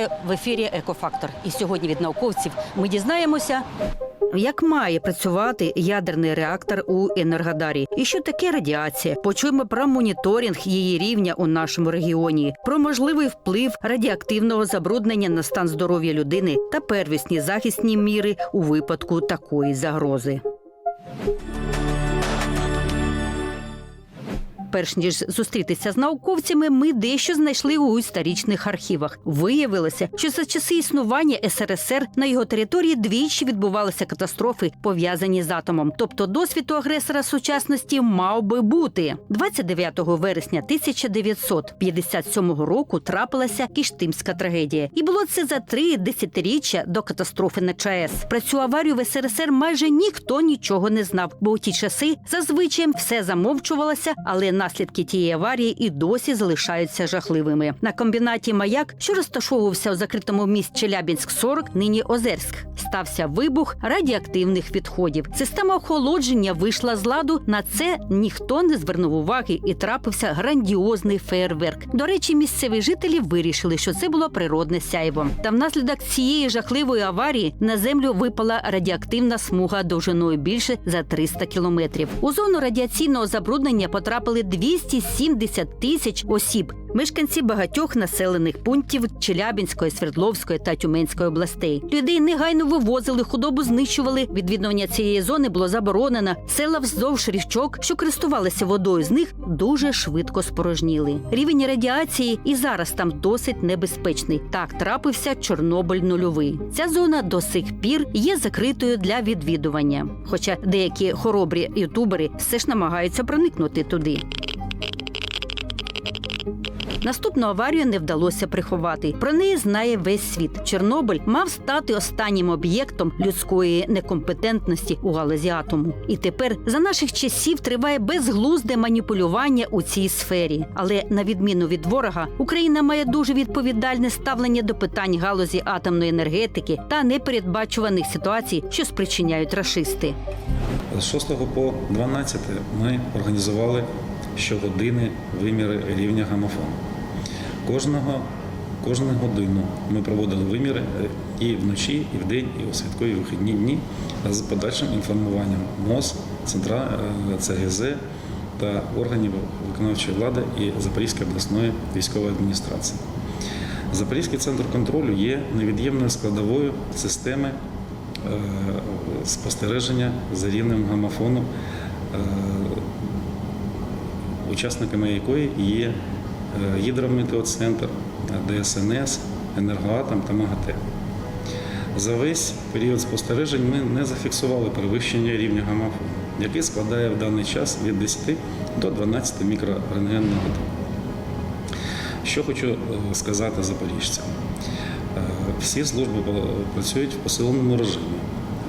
Вітаю в ефірі Екофактор. І сьогодні від науковців ми дізнаємося, як має працювати ядерний реактор у Енергодарі, і що таке радіація. Почуємо про моніторинг її рівня у нашому регіоні, про можливий вплив радіоактивного забруднення на стан здоров'я людини та первісні захисні міри у випадку такої загрози. Перш ніж зустрітися з науковцями, ми дещо знайшли у історичних архівах. Виявилося, що за часи існування СРСР на його території двічі відбувалися катастрофи, пов'язані з атомом. Тобто досвід у агресора сучасності мав би бути. 29 вересня 1957 року трапилася кіштимська трагедія, і було це за три десятиріччя до катастрофи на ЧАЕС. Про цю аварію в СРСР майже ніхто нічого не знав, бо у ті часи зазвичай все замовчувалося, але наслідки тієї аварії і досі залишаються жахливими. На комбінаті маяк, що розташовувався у закритому місті Челябінськ 40, нині Озерськ, стався вибух радіоактивних відходів. Система охолодження вийшла з ладу. На це ніхто не звернув уваги і трапився грандіозний фейерверк. До речі, місцеві жителі вирішили, що це було природне сяйво. Та внаслідок цієї жахливої аварії на землю випала радіоактивна смуга довжиною більше за 300 кілометрів. У зону радіаційного забруднення потрапили 270 тисяч осіб. Мешканці багатьох населених пунктів Челябінської, Свердловської та Тюменської областей. Людей негайно вивозили, худобу знищували. Відвідування цієї зони було заборонено. Села вздовж річок, що користувалися водою з них, дуже швидко спорожніли. Рівень радіації і зараз там досить небезпечний. Так трапився Чорнобиль нульовий. Ця зона до сих пір є закритою для відвідування. Хоча деякі хоробрі ютубери все ж намагаються проникнути туди. Наступну аварію не вдалося приховати. Про неї знає весь світ. Чорнобиль мав стати останнім об'єктом людської некомпетентності у галузі атому. І тепер за наших часів триває безглузде маніпулювання у цій сфері. Але на відміну від ворога, Україна має дуже відповідальне ставлення до питань галузі атомної енергетики та непередбачуваних ситуацій, що спричиняють рашисти. З 6 по 12 ми організували щогодини виміри рівня гамофону. Кожного, кожну годину ми проводили виміри е, і вночі, і вдень, і у святкові вихідні дні з подальшим інформуванням МОЗ, Центра е, ЦГЗ та органів виконавчої влади і Запорізької обласної військової адміністрації. Запорізький центр контролю є невід'ємною складовою системи е, спостереження за рівнем гамофону, учасниками якої є Гідрометеоцентр, ДСНС, Енергоатом та МАГАТЕ. За весь період спостережень ми не зафіксували перевищення рівня гамофону, який складає в даний час від 10 до 12 мікрорентген на годину. Що хочу е, сказати запоріжцям. Е, Всі служби працюють в посиленому режимі.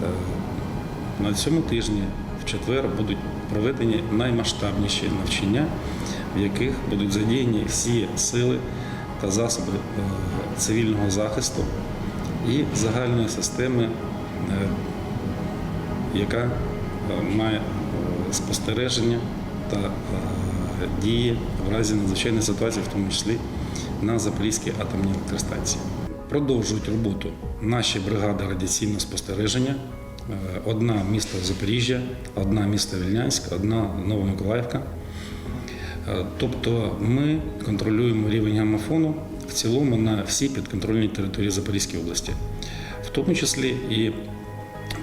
Е, На цьому тижні, в четвер, будуть проведені наймасштабніші навчання, в яких будуть задіяні всі сили та засоби е, цивільного захисту і загальної системи, е, яка е, має спостереження та дії в разі надзвичайної ситуації, в тому числі на Запорізькій атомній електростанції. Продовжують роботу наші бригади радіаційного спостереження. Одна місто Запоріжжя, одна місто Вільнянськ, одна Новомиколаївка. Е, Тобто ми контролюємо рівень гамофону в цілому на всій підконтрольній території Запорізької області, в тому числі і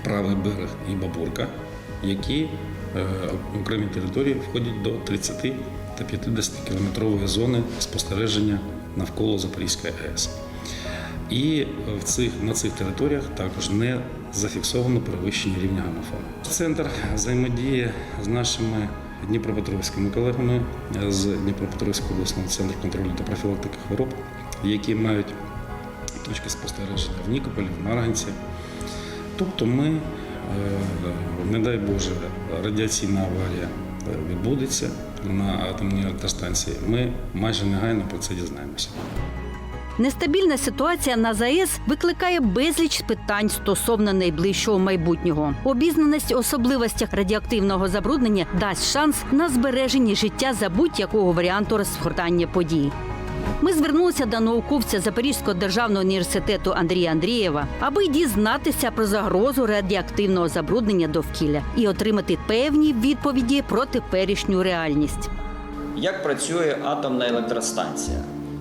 правий берег і Бабурка, які е, окремі території входять до 30 та 50 кілометрової зони спостереження навколо Запорізької АЕС. І в цих, на цих територіях також не зафіксовано перевищення рівня гамофону. Центр взаємодіє з нашими дніпропетровськими колегами з Дніпропетровського обласного центру контролю та профілактики хвороб, які мають точки спостереження в Нікополі, в Марганці. Тобто ми, е, не дай Боже, радіаційна аварія е, відбудеться на атомній електростанції, ми майже негайно про це дізнаємося. Нестабільна ситуація на ЗАЕС викликає безліч питань стосовно найближчого майбутнього. Обізнаність особливостях радіоактивного забруднення дасть шанс на збереження життя за будь-якого варіанту розгортання подій. Ми звернулися до науковця Запорізького державного університету Андрія Андрієва, аби дізнатися про загрозу радіоактивного забруднення довкілля і отримати певні відповіді про теперішню реальність. Як працює атомна електростанція?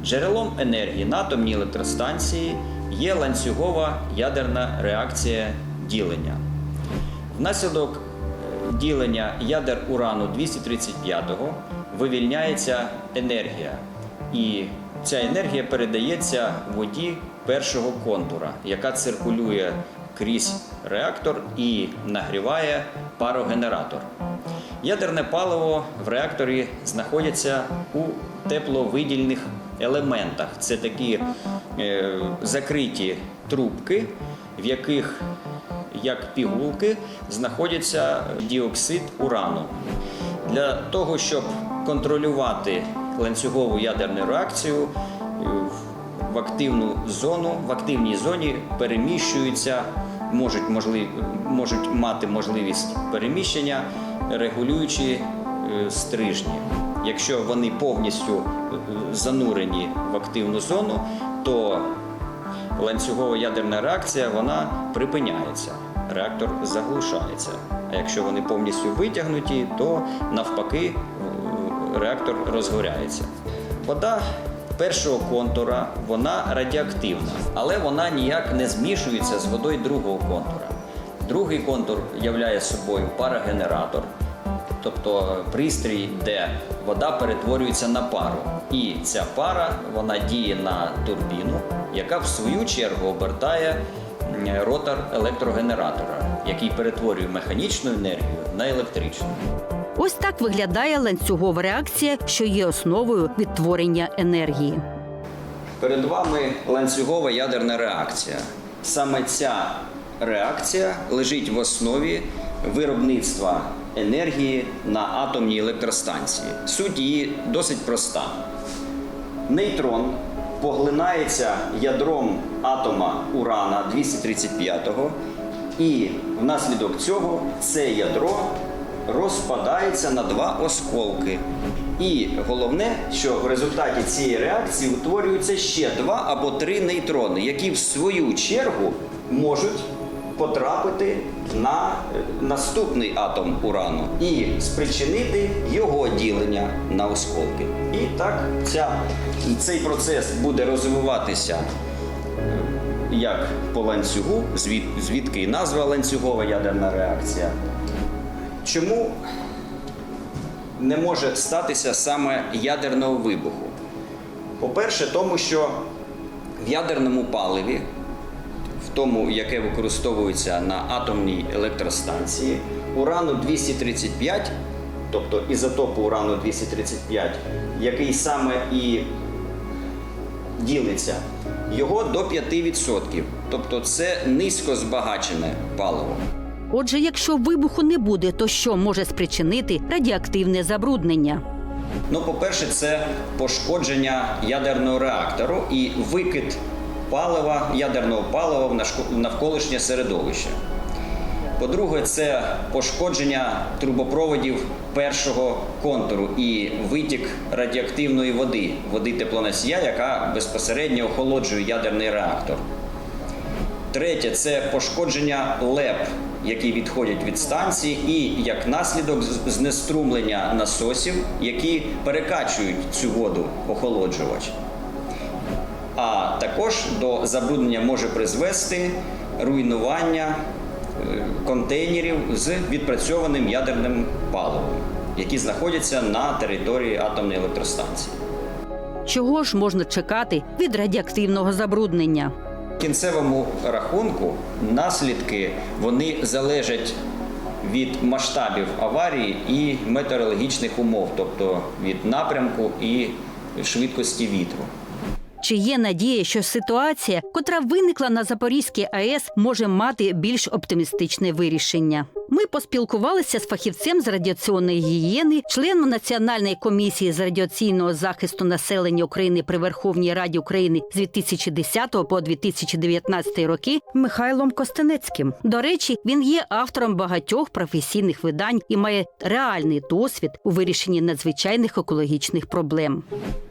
Джерелом енергії на атомній електростанції є ланцюгова ядерна реакція ділення. Внаслідок е, ділення ядер урану 235 вивільняється енергія, і ця енергія передається воді першого контура, яка циркулює крізь реактор і нагріває парогенератор. Ядерне паливо в реакторі знаходиться у тепловидільних елементах. Це такі е, закриті трубки, в яких, як пігулки, знаходиться діоксид урану. Для того, щоб контролювати ланцюгову ядерну реакцію, е, в активну зону, в активній зоні переміщуються, можуть, можлив, можуть мати можливість переміщення регулюючі е, стрижні. Якщо вони повністю е, занурені в активну зону, то ланцюгова ядерна реакція вона припиняється, реактор заглушається. А якщо вони повністю витягнуті, то навпаки е, реактор розгоряється. Вода першого контура вона радіоактивна, але вона ніяк не змішується з водою другого контура. Другий контур являє собою парогенератор, тобто пристрій, де вода перетворюється на пару. І ця пара вона діє на турбіну, яка в свою чергу обертає ротор електрогенератора, який перетворює механічну енергію на електричну. Ось так виглядає ланцюгова реакція, що є основою відтворення енергії. Перед вами ланцюгова ядерна реакція. Саме ця реакція лежить в основі виробництва енергії на атомній електростанції. Суть її досить проста. Нейтрон поглинається ядром атома урана 235-го, і внаслідок цього це ядро розпадається на два осколки. І головне, що в результаті цієї реакції утворюються ще два або три нейтрони, які в свою чергу можуть потрапити на е, наступний атом урану і спричинити його ділення на осколки. І так ця, цей процес буде розвиватися е, як по ланцюгу, звід, звідки і назва ланцюгова ядерна реакція. Чому не може статися саме ядерного вибуху? По-перше, тому що в ядерному паливі, тому, яке використовується на атомній електростанції, урану 235, тобто ізотопу урану 235, який саме і ділиться, його до 5%. Тобто це низько збагачене паливо. Отже, якщо вибуху не буде, то що може спричинити радіоактивне забруднення? Ну, по-перше, це пошкодження ядерного реактору і викид палива, ядерного палива в навколишнє середовище. По-друге, це пошкодження трубопроводів першого контуру і витік радіоактивної води, води теплоносія, яка безпосередньо охолоджує ядерний реактор. Третє це пошкодження леп, які відходять від станції, і як наслідок знеструмлення насосів, які перекачують цю воду охолоджувач. А також до забруднення може призвести руйнування е, контейнерів з відпрацьованим ядерним паливом, які знаходяться на території атомної електростанції. Чого ж можна чекати від радіоактивного забруднення? В кінцевому рахунку наслідки вони залежать від масштабів аварії і метеорологічних умов, тобто від напрямку і швидкості вітру. Чи є надія, що ситуація, котра виникла на Запорізькій АЕС, може мати більш оптимістичне вирішення? Ми поспілкувалися з фахівцем з радіаційної гігієни, членом Національної комісії з радіаційного захисту населення України при Верховній Раді України з 2010 по 2019 роки Михайлом Костенецьким. До речі, він є автором багатьох професійних видань і має реальний досвід у вирішенні надзвичайних екологічних проблем.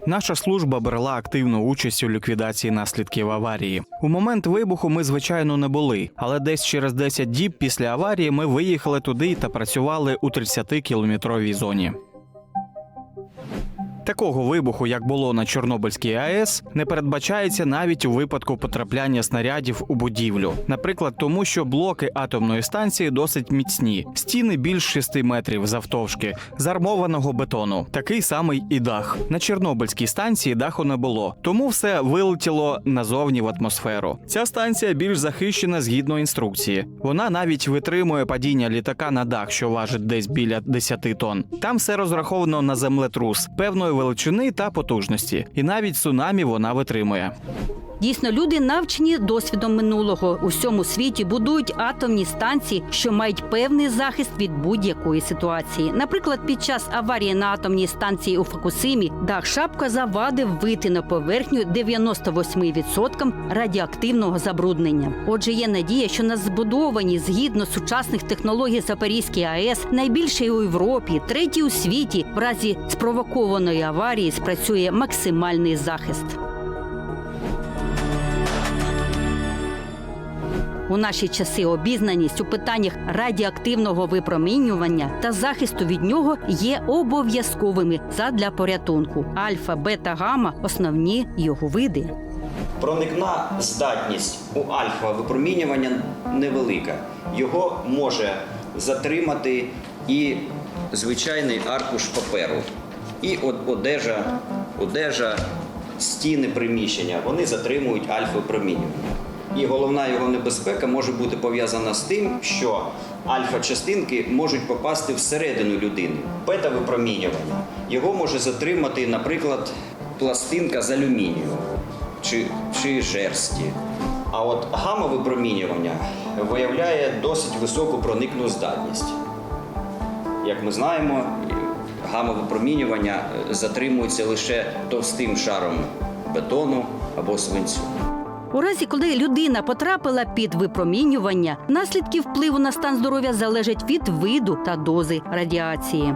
Наша служба брала активну участь у ліквідації наслідків аварії. У момент вибуху ми, звичайно, не були, але десь через 10 діб після аварії ми виїхали туди та працювали у 30-кілометровій зоні. Такого вибуху, як було на Чорнобильській АЕС, не передбачається навіть у випадку потрапляння снарядів у будівлю. Наприклад, тому що блоки атомної станції досить міцні, стіни більш 6 метрів завтовшки, з армованого бетону. Такий самий і дах. На Чорнобильській станції даху не було, тому все вилетіло назовні в атмосферу. Ця станція більш захищена згідно інструкції. Вона навіть витримує падіння літака на дах, що важить десь біля 10 тонн. Там все розраховано на землетрус певної величини та потужності, і навіть цунамі вона витримує. Дійсно, люди навчені досвідом минулого у всьому світі будують атомні станції, що мають певний захист від будь-якої ситуації. Наприклад, під час аварії на атомній станції у Фукусимі дах шапка завадив вийти на поверхню 98% радіоактивного забруднення. Отже, є надія, що на збудовані згідно сучасних технологій Запорізькій АЕС, найбільшій у Європі, третій у світі, в разі спровокованої аварії спрацює максимальний захист. У наші часи обізнаність у питаннях радіоактивного випромінювання та захисту від нього є обов'язковими задля порятунку. Альфа, бета, гамма основні його види. Проникна здатність у альфа випромінювання невелика. Його може затримати і звичайний аркуш паперу, і од- одежа, одежа, стіни приміщення. Вони затримують альфа випромінювання. І головна його небезпека може бути пов'язана з тим, що альфа-частинки можуть попасти всередину людини. Бета-випромінювання його може затримати, наприклад, пластинка з алюмінію чи, чи жерсті. А от гамма-випромінювання виявляє досить високу проникну здатність. Як ми знаємо, гамма-випромінювання е, затримується лише товстим шаром бетону або свинцю. У разі, коли людина потрапила під випромінювання, наслідки впливу на стан здоров'я залежать від виду та дози радіації.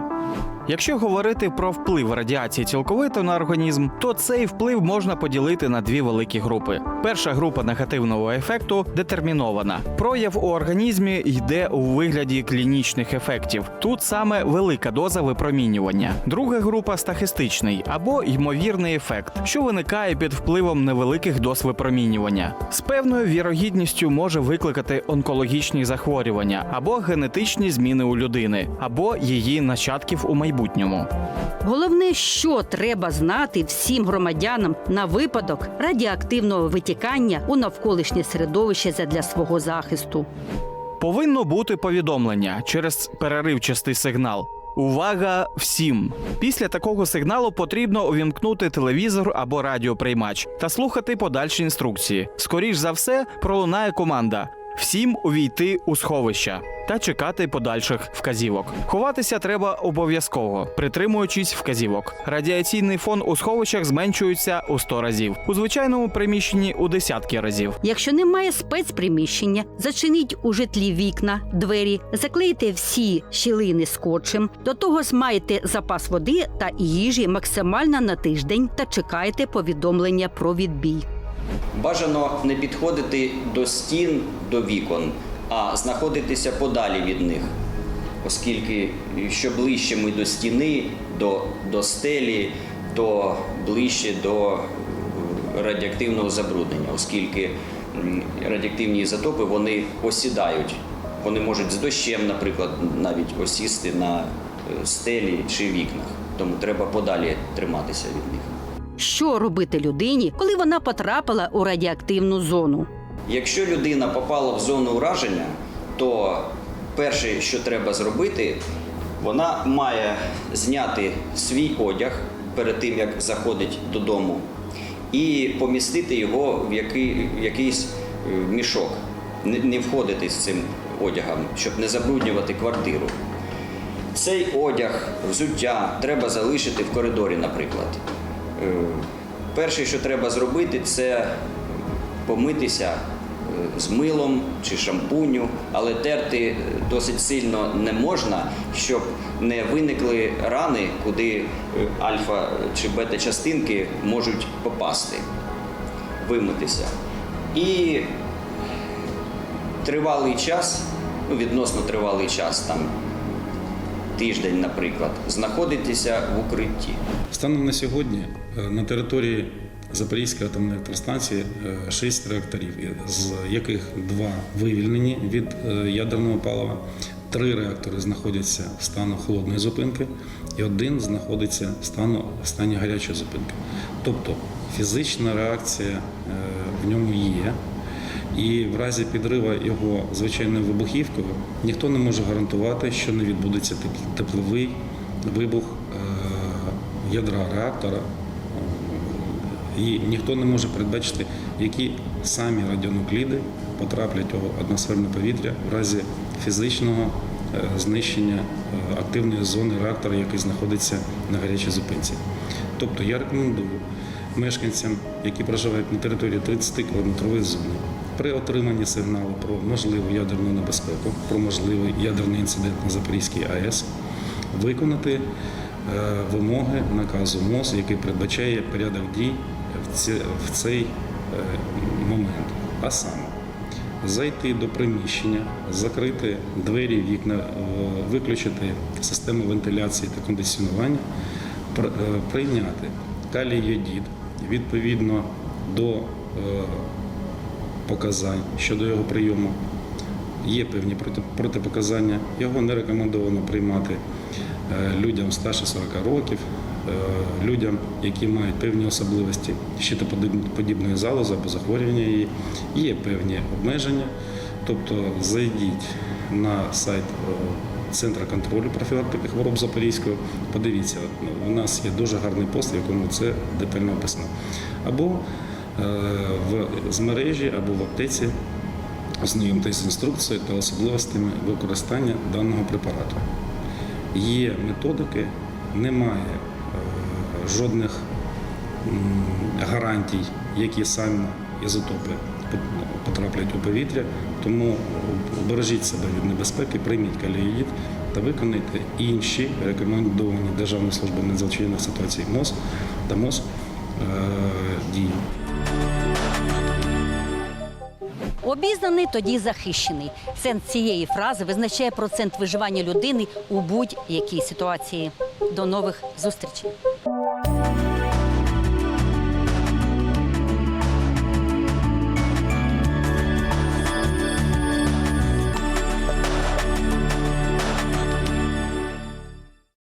Якщо говорити про вплив радіації цілковито на організм, то цей вплив можна поділити на дві великі групи. Перша група негативного ефекту детермінована. Прояв у організмі йде у вигляді клінічних ефектів. Тут саме велика доза випромінювання. Друга група стахистичний або ймовірний ефект, що виникає під впливом невеликих доз випромінювання. З певною вірогідністю може викликати онкологічні захворювання або генетичні зміни у людини, або її нащадків у майбутньому. Головне, що треба знати всім громадянам на випадок радіоактивного витікання у навколишнє середовище задля свого захисту. Повинно бути повідомлення через переривчастий сигнал. Увага всім! Після такого сигналу потрібно увімкнути телевізор або радіоприймач та слухати подальші інструкції. Скоріш за все, пролунає команда. Всім увійти у сховища та чекати подальших вказівок. Ховатися треба обов'язково, притримуючись вказівок. Радіаційний фон у сховищах зменшується у 100 разів, у звичайному приміщенні у десятки разів. Якщо немає спецприміщення, зачиніть у житлі вікна, двері, заклейте всі щілини скотчем. До того ж маєте запас води та їжі максимально на тиждень та чекайте повідомлення про відбій. Бажано не підходити до стін, до вікон, а знаходитися подалі від них, оскільки що ближче ми до стіни, до, до стелі, то ближче до е, радіоактивного забруднення, оскільки радіоактивні ізотопи вони осідають. Вони можуть з дощем, наприклад, навіть осісти на е, стелі чи вікнах. Тому треба подалі триматися від них. Що робити людині, коли вона потрапила у радіоактивну зону? Якщо людина попала в зону ураження, то перше, що треба зробити, вона має зняти свій одяг перед тим, як заходить додому, і помістити його в який, в якийсь е, мішок. не, не входити з цим одягом, щоб не забруднювати квартиру. Цей одяг, взуття треба залишити в коридорі, наприклад. Перше, що треба зробити, це помитися е, з милом чи шампуню, але терти досить сильно не можна, щоб не виникли рани, куди е, альфа чи бета-частинки можуть попасти, вимитися. І тривалий час, ну відносно тривалий час, там тиждень, наприклад, знаходитися в укритті. Станом на сьогодні е, на території Запорізької атомної електростанції 6 реакторів, з яких два вивільнені від е, ядерного палива. Три реактори знаходяться в стану холодної зупинки, і один знаходиться в стану в стані гарячої зупинки. Тобто фізична реакція е, в ньому є. І в разі підриву його звичайною вибухівкою ніхто не може гарантувати, що не відбудеться тепловий вибух е, ядра реактора. І ніхто не може передбачити, які самі радіонукліди потраплять у атмосферне повітря в разі фізичного е, знищення е, активної зони реактора, який знаходиться на гарячій зупинці. Тобто я рекомендую мешканцям, які проживають на території 30 кілометрової зони, при отриманні сигналу про можливу ядерну небезпеку, про можливий ядерний інцидент на Запорізькій АЕС, виконати е, вимоги наказу МОЗ, який передбачає порядок дій в цей е, момент. А саме зайти до приміщення, закрити двері, вікна, е, виключити систему вентиляції та кондиціонування, пр- прийняти калій-йодід відповідно до показань щодо його прийому. Є певні протипоказання. Його не рекомендовано приймати е, людям старше 40 років, е, людям, які мають певні особливості щитоподібної залози або захворювання її. Є певні обмеження. Тобто зайдіть на сайт е, Центру контролю профілактики хвороб Запорізького. Подивіться, у нас є дуже гарний пост, в якому це детально описано. Або в з мережі, або в аптеці ознайомтесь з інструкцією та особливостями використання даного препарату. Є методики, немає е, жодних гарантій, які саме ізотопи потраплять у повітря, тому обережіть себе від небезпеки, прийміть каліїд та виконайте інші рекомендовані Державною службою надзвичайних ситуацій МОЗ та МОЗ е, дії. Обізнаний тоді захищений. Сенс цієї фрази визначає процент виживання людини у будь-якій ситуації. До нових зустрічей.